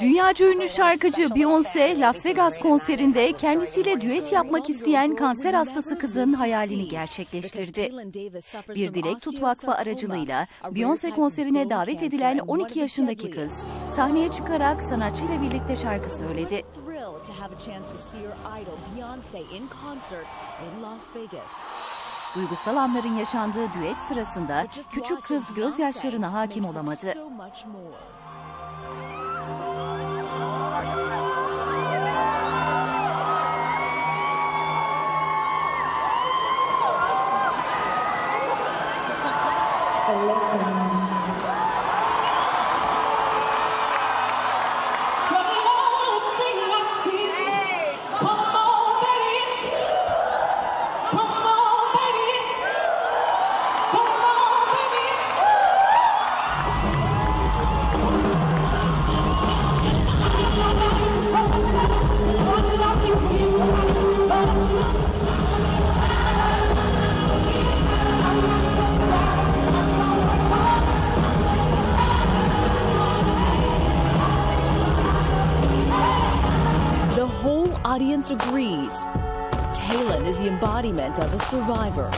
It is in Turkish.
Dünyaca ünlü şarkıcı Beyoncé, Las Vegas konserinde kendisiyle düet yapmak isteyen kanser hastası kızın hayalini gerçekleştirdi. Bir Dilek Tut Vakfı aracılığıyla Beyoncé konserine davet edilen 12 yaşındaki kız, sahneye çıkarak sanatçıyla birlikte şarkı söyledi. Duygusal anların yaşandığı düet sırasında küçük kız gözyaşlarına hakim olamadı. Electing. Audience agrees. Talon is the embodiment of a survivor.